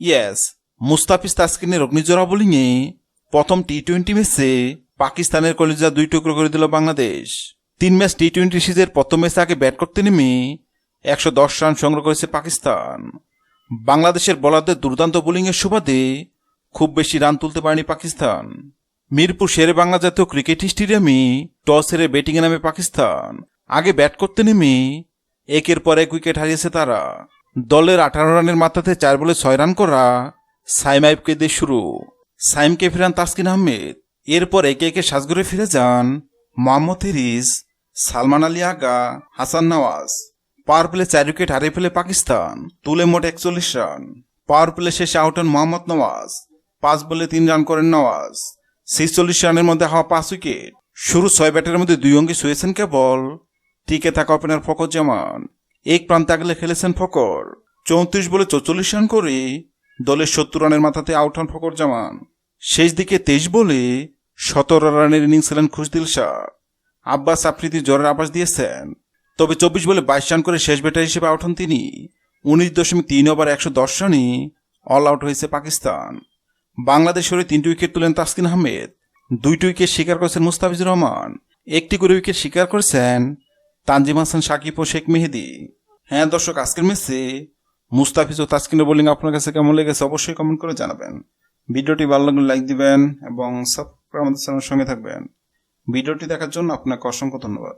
Yes Mustafiz তাসকিনের অগ্নিজোড়া বোলিংয়ে প্রথম T twenty ম্যাচে পাকিস্তানের কলিজা দুই টুকরো করে দিল বাংলাদেশ তিন ম্যাচ টি টোয়েন্টি সিরিজের প্রথম ম্যাচে আগে ব্যাট করতে নেমে একশো দশ রান সংগ্রহ করেছে পাকিস্তান বাংলাদেশের বলারদের দুর্দান্ত বোলিংয়ের সুবাদে খুব বেশি রান তুলতে পারেনি পাকিস্তান মিরপুর শেরে বাংলা জাতীয় ক্রিকেট স্টেডিয়ামে টস হেরে ব্যাটিংয়ে নামে পাকিস্তান আগে ব্যাট করতে নেমে একের পর এক উইকেট হারিয়েছে তারা। দলের আঠারো রানের মাথাতে চার বলে ছয় রান করা সাইম আইবকে দিয়ে শুরু। সাইমকে ফেরান তাসকিন আহমেদ। এরপর একে একে সাজগরে ফিরে যান মোহাম্মদ হিরিস সালমান আলী আগা, হাসান নওয়াজ। পাওয়ার প্লে চার উইকেট হারিয়ে ফেলে পাকিস্তান। তুলে মোট একচল্লিশ রান। পাওয়ার প্লে শেষে আউট হন মোহাম্মদ নওয়াজ। পাঁচ বলে তিন রান করেন নওয়াজ। ছেচল্লিশ রানের মধ্যে হওয়া পাঁচ উইকেট। শুরু ছয় ব্যাটের মধ্যে দুই অঙ্কে শুয়েছেন কেবল। টিকে থাকা ওপেনার ফকর জামান। এক প্রান্তে আগলে খেলেছেন ফকর। চৌত্রিশ বলে চৌচল্লিশ রান করে দলের সত্তর রানের মাথাতে আউট হন ফকর জামান। শেষ দিকে তেইশ বলে সতেরো রানের ইনিংস ছিলেন খুশদিল শাহ। আব্বাস আফ্রিদি জ্বরের আবাস দিয়েছেন। তবে চব্বিশ বলে বাইশ রান করে শেষ ব্যাটার হিসেবে আউট হন তিনি। উনিশ দশমিক তিন ওভার একশো দশ রানে অল আউট হয়েছে পাকিস্তান। বাংলাদেশের তিনটি উইকেট তুলেন তাসকিন আহমেদ। দুইটি উইকেট শিকার করেছেন মুস্তাফিজুর রহমান। একটি করে উইকেট শিকার করেছেন তানজিম হাসান, সাকিব ও শেখ মেহেদি। হ্যাঁ দর্শক, আজকের ম্যাচে মুস্তাফিজ ও তাসকিনের বোলিং আপনার কাছে কেমন লেগেছে অবশ্যই কমেন্ট করে জানাবেন। ভিডিওটি ভালো লাগলে লাইক দিবেন এবং সাবস্ক্রাইব আমাদের চ্যানেলের সঙ্গে থাকবেন। ভিডিওটি দেখার জন্য আপনাকে অসংখ্য ধন্যবাদ।